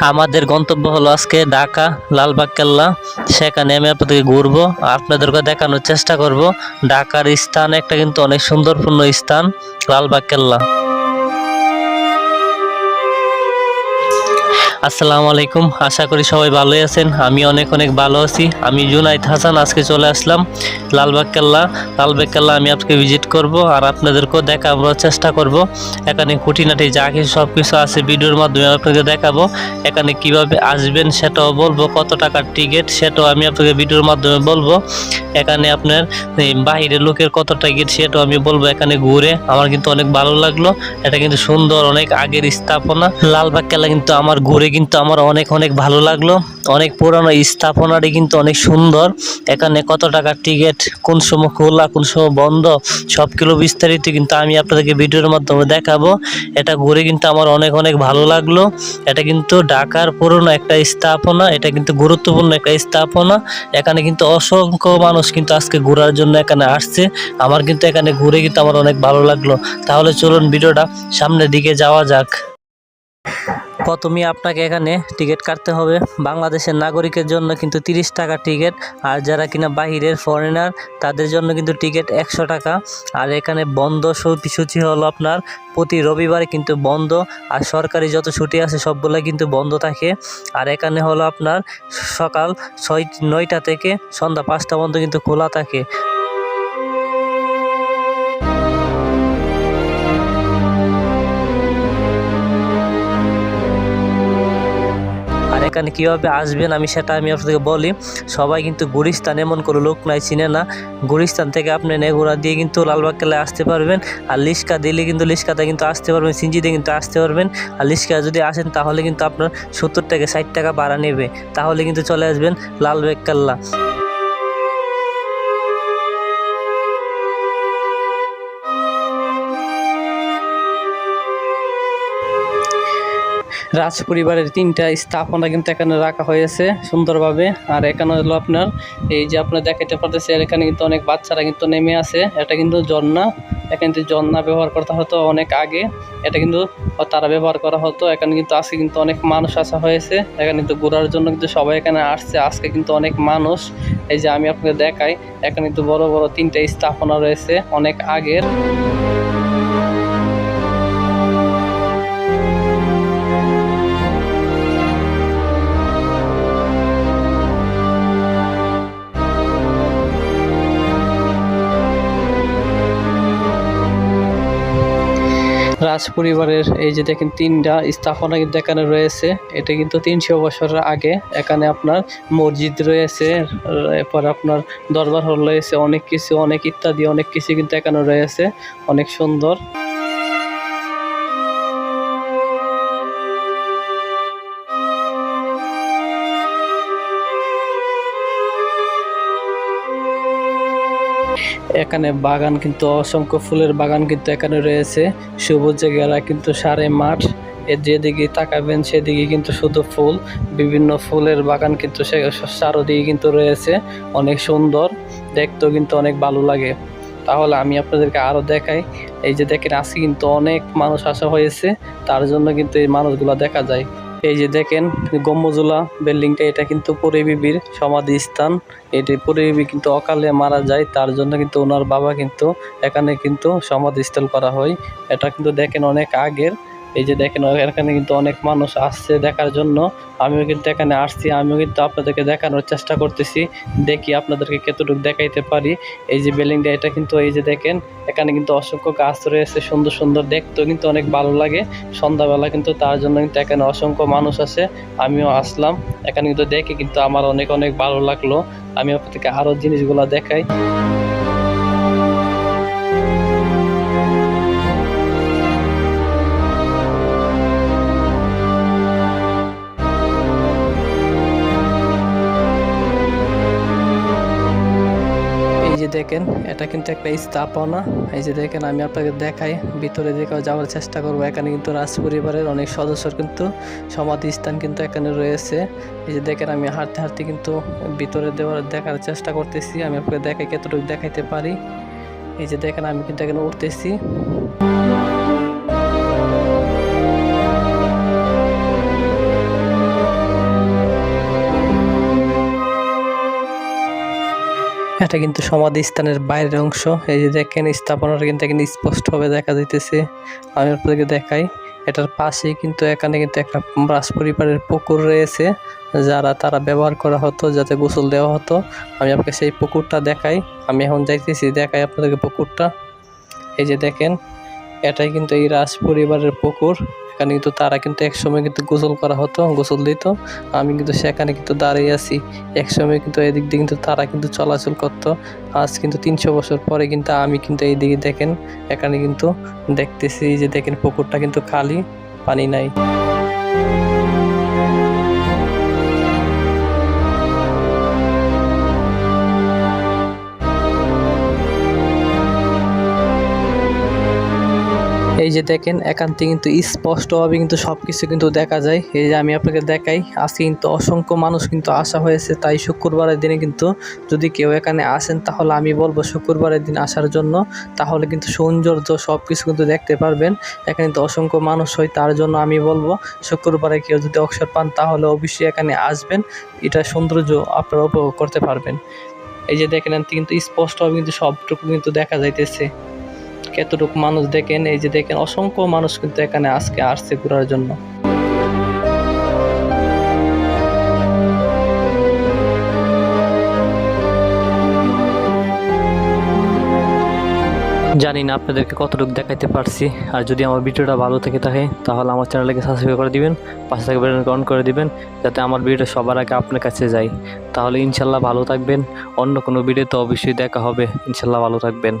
আমাদের গন্তব্য হলো আজকে ঢাকা, লালবাগ, কেল্লা। সেখানে আমি আপনাদেরকে ঘুরবো, আপনাদেরকে দেখানোর চেষ্টা করব। ঢাকার স্থান একটা কিন্তু অনেক সুন্দরপূর্ণ স্থান, লালবাগ, কেল্লা। আসসালামু আলাইকুম। আশা করি সবাই ভালোই আছেন। আমি অনেক অনেক ভালো আছি। আমি জুনাইদ হাসান, আজকে চলে আসলাম লালবাগ কেল্লা। লালবাগ কেল্লা আমি আজকে ভিজিট করব আর আপনাদেরকেও দেখাবার চেষ্টা করব। এখানে খুঁটিনাটি যা কিছু সব কিছু আছে ভিডিওর মাধ্যমে আপনাকে দেখাবো। এখানে কীভাবে আসবেন সেটাও বলব, কত টাকার টিকিট সেটাও আমি আপনাকে ভিডিওর মাধ্যমে বলব। এখানে আপনার বাইরের লোকের কত টিকিট সেটাও আমি বলব এখানে ঘুরে। আমার কিন্তু অনেক ভালো লাগল। এটা কিন্তু সুন্দর, অনেক আগের স্থাপনা। লালবাগ কেল্লা কিন্তু আমার ঘুরে কিন্তু আমার অনেক অনেক ভালো লাগল। অনেক পুরানো স্থাপনাটি কিন্তু অনেক সুন্দর। এখানে কত টাকার টিকিট, কোন সময় খোলা, কোন সময় বন্ধ সব কিলো বিস্তারিত কিন্তু আমি আপনাদেরকে ভিডিওর মাধ্যমে দেখাবো। এটা ঘুরে কিন্তু আমার অনেক অনেক ভালো লাগল। এটা কিন্তু ঢাকার পুরনো একটা স্থাপনা, এটা কিন্তু গুরুত্বপূর্ণ একটা স্থাপনা। এখানে কিন্তু অসংখ্য মানুষ কিন্তু আজকে ঘোরার জন্য এখানে আসছে। আমার কিন্তু এখানে ঘুরে কিন্তু আমার অনেক ভালো লাগল। তাহলে চলুন ভিডিওটা সামনের দিকে যাওয়া যাক। প্রথমে আপনাকে এখানে টিকিট কাটতে হবে। বাংলাদেশের নাগরিকের জন্য কিন্তু তিরিশ টাকা টিকিট, আর যারা কিনা বাহিরের ফরেনার তাদের জন্য কিন্তু টিকিট একশো টাকা। আর এখানে বন্ধ সূচি হলো আপনার প্রতি রবিবারে কিন্তু বন্ধ, আর সরকারি যত ছুটি আছে সবগুলো কিন্তু বন্ধ থাকে। আর এখানে হলো আপনার সকাল ছয় নয়টা থেকে সন্ধ্যা পাঁচটা পর্যন্ত কিন্তু খোলা থাকে। এখানে কীভাবে আসবেন আমি সেটা আমি আপনাদেরকে বলি। সবাই কিন্তু গুরিস্তান এমন কোনো লোক নাই, চিনে না। গুরিস্তান থেকে আপনি নেগুড়া দিয়ে কিন্তু লালবাগ কেলায় আসতে পারবেন। আর লিস্কা দিলে কিন্তু লিস্কাতে কিন্তু আসতে পারবেন সিঞ্জিতে কিন্তু আসতে পারবেন। আর লিস্কা যদি আসেন তাহলে কিন্তু আপনার সত্তর থেকে ষাট টাকা ভাড়া নেবে। তাহলে কিন্তু চলে আসবেন লালবাগ কেল্লা রাজ পরিবারের তিনটা স্থাপনা কিন্তু এখানে রাখা হয়েছে সুন্দরভাবে। আর এখানে হলো আপনার, এই যে আপনার দেখাতে পারতেছে এখানে কিন্তু অনেক বাচ্চারা কিন্তু নেমে আছে এটা কিন্তু ঝর্ণা, এখানে কিন্তু ঝর্ণা ব্যবহার করতে হতো অনেক আগে, এটা কিন্তু তারা ব্যবহার করা হতো। এখানে কিন্তু আজকে কিন্তু অনেক মানুষ আসা হয়েছে। এখানে কিন্তু ঘোরার জন্য কিন্তু সবাই এখানে আসছে। আজকে কিন্তু অনেক মানুষ, এই যে আমি আপনাকে দেখাই, এখানে কিন্তু বড় বড় তিনটা স্থাপনা রয়েছে অনেক আগের। রাজ পরিবারের এই যে দেখেন তিনটা স্থাপনা কিন্তু এখানে রয়েছে। এটা কিন্তু তিনশো বছরের আগে এখানে আপনার মসজিদ রয়েছে, এরপর আপনার দরবার হল রয়েছে, অনেক কিছু, অনেক ইত্যাদি, অনেক কিছু কিন্তু এখানে রয়েছে। অনেক সুন্দর। এখানে বাগান কিন্তু অসংখ্য ফুলের বাগান কিন্তু এখানে রয়েছে। সবুজে ঘেরা কিন্তু সারে মাঠ। যেদিকে তাকাবেন সেদিকে কিন্তু শুধু ফুল। বিভিন্ন ফুলের বাগান কিন্তু সে চারোদিকে কিন্তু রয়েছে। অনেক সুন্দর। দেখতেও কিন্তু অনেক ভালো লাগে। তাহলে আমি আপনাদেরকে আরও দেখাই। এই যে দেখেন, আজকে কিন্তু অনেক মানুষ আসা হয়েছে। তার জন্য কিন্তু এই মানুষগুলো দেখা যায়। এই যে দেখেন, গম্বুজুলা বিল্ডিংটা, এটা কিন্তু পরিবিবির সমাধি স্থান এটি পরিবিবি কিন্তু অকালে মারা যায়, তার জন্য কিন্তু ওনার বাবা কিন্তু এখানে কিন্তু সমাধিস্থল করা হয়। এটা কিন্তু দেখেন অনেক আগের এই যে দেখেন, এখানে কিন্তু অনেক মানুষ আসছে দেখার জন্য। আমিও কিন্তু এখানে আসছি, আমিও কিন্তু আপনাদেরকে দেখানোর চেষ্টা করতেছি। দেখি আপনাদেরকে কতটুকু দেখাইতে পারি। এই যে বিল্ডিংটা এটা কিন্তু এই যে দেখেন, এখানে কিন্তু অসংখ্য গাছ রয়েছে, সুন্দর সুন্দর, দেখতেও কিন্তু অনেক ভালো লাগে। সন্ধ্যাবেলা কিন্তু তার জন্য কিন্তু এখানে অসংখ্য মানুষ আছে, আমিও আসলাম। এখানে কিন্তু দেখে কিন্তু আমার অনেক অনেক ভালো লাগল। আমি আপনাদেরকে আরও জিনিসগুলো দেখাই। দেখেন, এটা কিন্তু একটা স্থাপনা। এই যে দেখেন, আমি আপনাকে দেখাই, ভিতরে দিকে যাওয়ার চেষ্টা করব। এখানে কিন্তু রাজ পরিবারের অনেক সদস্যর কিন্তু সমাধি স্থান কিন্তু এখানে রয়েছে। এই যে দেখেন, আমি হাঁটতে হাঁটতে কিন্তু ভিতরে দেওয়ার, দেখার চেষ্টা করতেছি। আমি আপনাকে দেখাই, কতটুকু দেখাইতে পারি। এই যে দেখেন, আমি কিন্তু এখানে উঠতেছি। এটা কিন্তু সমাধি স্থানের বাইরের অংশ। এই যে দেখেন, স্থাপনাটা কিন্তু এখানে স্পষ্টভাবে দেখা যাইতেছে। আমি আপনাদেরকে দেখাই, এটার পাশেই কিন্তু এখানে কিন্তু একটা রাজ পরিবারের পুকুর রয়েছে, যারা তারা ব্যবহার করা হতো, যাতে গোসল দেওয়া হতো। আমি আপনাকে সেই পুকুরটা দেখাই। আমি এখন যাইতেছি, দেখাই আপনাদেরকে পুকুরটা। এই যে দেখেন, এটাই কিন্তু এই রাজ পরিবারের পুকুর। এখানে কিন্তু তারা কিন্তু একসময় কিন্তু গোসল করা হতো, গোসল দিত। আমি কিন্তু সেখানে কিন্তু দাঁড়িয়ে আছি। একসময় কিন্তু এদিক দিয়ে কিন্তু তারা কিন্তু চলাচল করত। আজ কিন্তু তিনশো বছর পরে কিন্তু আমি কিন্তু এই দিকে দেখেন, এখানে কিন্তু দেখতেছি যে দেখেন পুকুরটা কিন্তু খালি, পানি নাই। যে দেখেন, একান্তে কিন্তু স্পষ্টভাবে কিন্তু সব কিছু কিন্তু দেখা যায়। এই যে আমি আপনাকে দেখাই, আজকে কিন্তু অসংখ্য মানুষ কিন্তু আসা হয়েছে। তাই শুক্রবারের দিনে কিন্তু যদি কেউ এখানে আসেন, তাহলে আমি বলব শুক্রবারের দিন আসার জন্য, তাহলে কিন্তু সৌন্দর্য সব কিছু কিন্তু দেখতে পারবেন। এখানে তো অসংখ্য মানুষ হয়, তার জন্য আমি বলব, শুক্রবারে কেউ যদি অবসর পান, তাহলে অবশ্যই এখানে আসবেন। এটা সৌন্দর্য আপনারা উপভোগ করতে পারবেন। এই যে দেখেন কিন্তু স্পষ্টভাবে কিন্তু সবটুকু কিন্তু দেখা যাইতেছে। কতটুকু মানুষ দেখেন, এই যে দেখেন, অসংখ্য মানুষ কিন্তু এখানে আজকে আসছে ঘোরার জন্য। জানি না আপনাদেরকে কতটুকু দেখাইতে পারছি, আর যদি আমার ভিডিওটা ভালো থেকে থাকে, তাহলে আমার চ্যানেলকে সাবস্ক্রাইব করে দিবেন, পাশে থেকে বেলন অন করে দিবেন, যাতে আমার ভিডিও সবার আগে আপনার কাছে যায়। তাহলে ইনশাল্লাহ ভালো থাকবেন, অন্য কোনো ভিডিওতে অবশ্যই দেখা হবে, ইনশাল্লাহ ভালো থাকবেন।